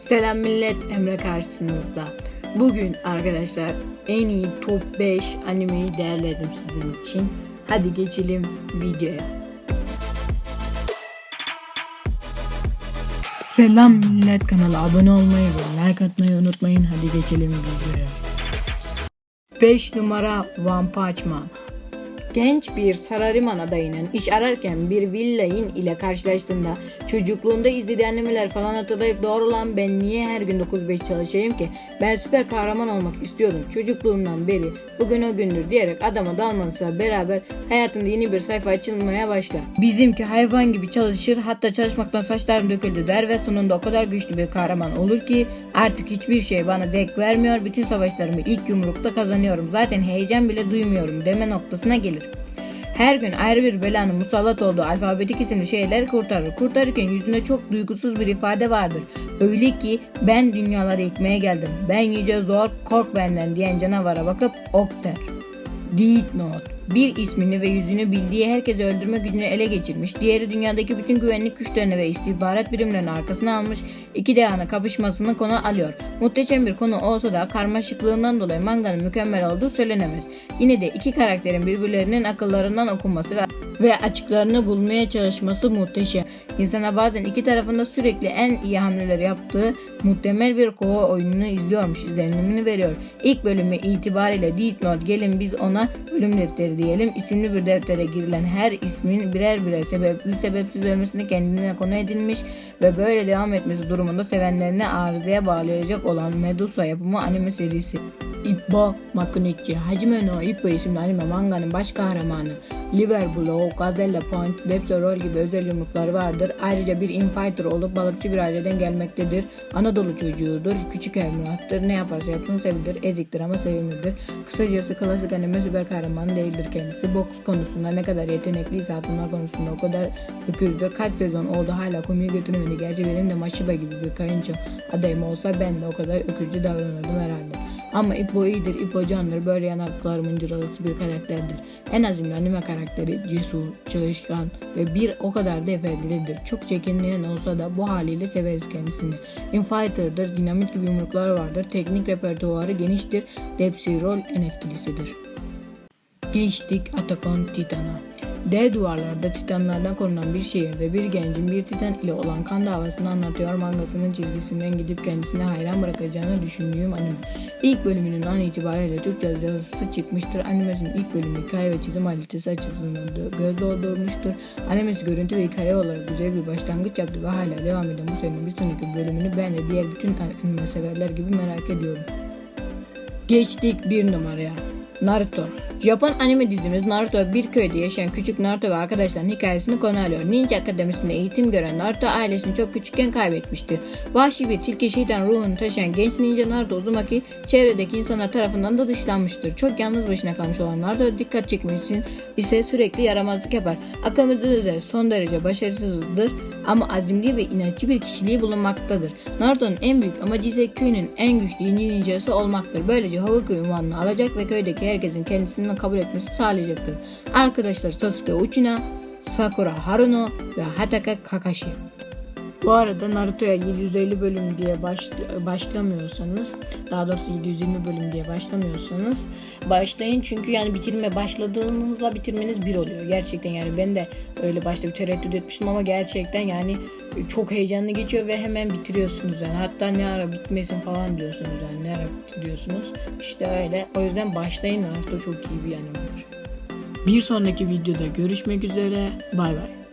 Selam millet Emre karşınızda. Bugün arkadaşlar en iyi top 5 animeyi derledim sizin için. Hadi geçelim videoya. Selam millet kanala abone olmayı ve like atmayı unutmayın. Hadi geçelim videoya. 5 numara One Punch Man. Genç bir Sarariman adayının iş ararken bir villain ile karşılaştığında çocukluğunda izlediği animeler falan hatırlayıp doğru lan ben niye her gün 9-5 çalışayım ki ben süper kahraman olmak istiyordum çocukluğumdan beri bugün o gündür diyerek adama dalmanızla beraber hayatında yeni bir sayfa açılmaya başlar. Bizimki hayvan gibi çalışır hatta çalışmaktan saçlarım döküldü der ve sonunda o kadar güçlü bir kahraman olur ki artık hiçbir şey bana zevk vermiyor bütün savaşlarımı ilk yumrukta kazanıyorum zaten heyecan bile duymuyorum deme noktasına gelir. Her gün ayrı bir belanın musallat olduğu alfabetik isimli şeyler kurtarır. Kurtarırken yüzünde çok duygusuz bir ifade vardır. Öyle ki ben dünyaları yıkmaya geldim. Ben yüce zor kork benden diyen canavara bakıp ok der. Deed Note bir ismini ve yüzünü bildiği herkesi öldürme gücünü ele geçirmiş, diğeri dünyadaki bütün güvenlik güçlerini ve istihbarat birimlerini arkasına almış, iki dehanın kapışmasını konu alıyor. Muhteşem bir konu olsa da karmaşıklığından dolayı manganın mükemmel olduğu söylenemez. Yine de iki karakterin birbirlerinin akıllarından okunması ve, ve açıklarını bulmaya çalışması muhteşem. İnsana bazen iki tarafında sürekli en iyi hamleler yaptığı muhtemel bir kova oyununu izliyormuş izlenimini veriyor. İlk bölümü itibariyle Deed gelin biz ona ölüm defteri diyelim. İsimli bir deftere girilen her ismin birer birer sebepli sebepsiz ölmesini kendine konu edilmiş ve böyle devam etmesi durumunda sevenlerini arızaya bağlayacak olan Medusa yapımı anime serisi. Ippo Makunichi Hajime no Ippo isimli anime manganın baş kahramanı. Liver Blow, Gazella Point, Depso Roll gibi özel yumrukları vardır. Ayrıca bir infighter olup balıkçı bir aileden gelmektedir. Anadolu çocuğudur, küçük evlattır, ne yaparsa yapsın sevilir, eziktir ama sevimlidir. Kısacası klasik anime süper kahraman değildir kendisi. Boks konusunda ne kadar yetenekliyse atımlar konusunda o kadar öküzdür. Kaç sezon oldu hala konuyu götüremedi. Gerçi benim de Mashiba gibi bir kayınço adayım olsa ben de o kadar öküzcü davranırdım herhalde. Ama İpo iyidir, İpo candır. Böyle yanaklarımın cırılısı bir karakterdir. En azimli anime karakteri cesur, çalışkan ve bir o kadar da efendilidir. Çok çekingen olsa da bu haliyle severiz kendisini. Infighter'dır, dinamit gibi yumruklar vardır. Teknik repertuarı geniştir. Depsi rol en etkilisidir. Geçtik Atakon Titan'a. Dev duvarlarda titanlardan korunan bir şehirde bir gencin bir titan ile olan kan davasını anlatıyor mangasının çizgisinden gidip kendisine hayran bırakacağını düşündüğüm anime. İlk bölümünün an itibariyle Türkçe yazısı çıkmıştır. Animesinin ilk bölümü hikaye ve çizim kalitesi açısından da göz doldurmuştur. Animesi görüntü ve hikaye olarak güzel bir başlangıç yaptı ve hala devam eden bu serinin bir sonraki bölümünü ben de diğer bütün anime severler gibi merak ediyorum. Geçtik bir numaraya. Naruto. Japon anime dizimiz Naruto bir köyde yaşayan küçük Naruto ve arkadaşlarının hikayesini konu alıyor. Ninja Akademisi'nde eğitim gören Naruto ailesini çok küçükken kaybetmiştir. Vahşi bir tilki şeytan ruhunu taşıyan genç ninja Naruto Uzumaki çevredeki insanlar tarafından da dışlanmıştır. Çok yalnız başına kalmış olan Naruto dikkat çekmek için ise sürekli yaramazlık yapar. Akademide de son derece başarısızdır ama azimli ve inatçı bir kişiliği bulunmaktadır. Naruto'nun en büyük amacı ise köyün en güçlü ninjası olmaktır. Böylece Hogaku ünvanını alacak ve köydeki herkesin kendisini kabul etmesi sağlayacaktır. Arkadaşlar Sasuke Uchina, Sakura Haruno ve Hatake Kakashi. Bu arada Naruto'ya 750 bölüm diye baş, başlamıyorsanız, daha doğrusu 720 bölüm diye başlamıyorsanız başlayın çünkü yani bitirme başladığınızla bitirmeniz bir oluyor. Gerçekten yani ben de öyle başta bir tereddüt etmiştim ama gerçekten yani çok heyecanlı geçiyor ve hemen bitiriyorsunuz yani. Hatta ne ara bitmesin falan diyorsunuz yani ne ara bitiriyorsunuz. İşte öyle. O yüzden başlayın Naruto çok iyi bir animedir. Bir sonraki videoda görüşmek üzere. Bay bay.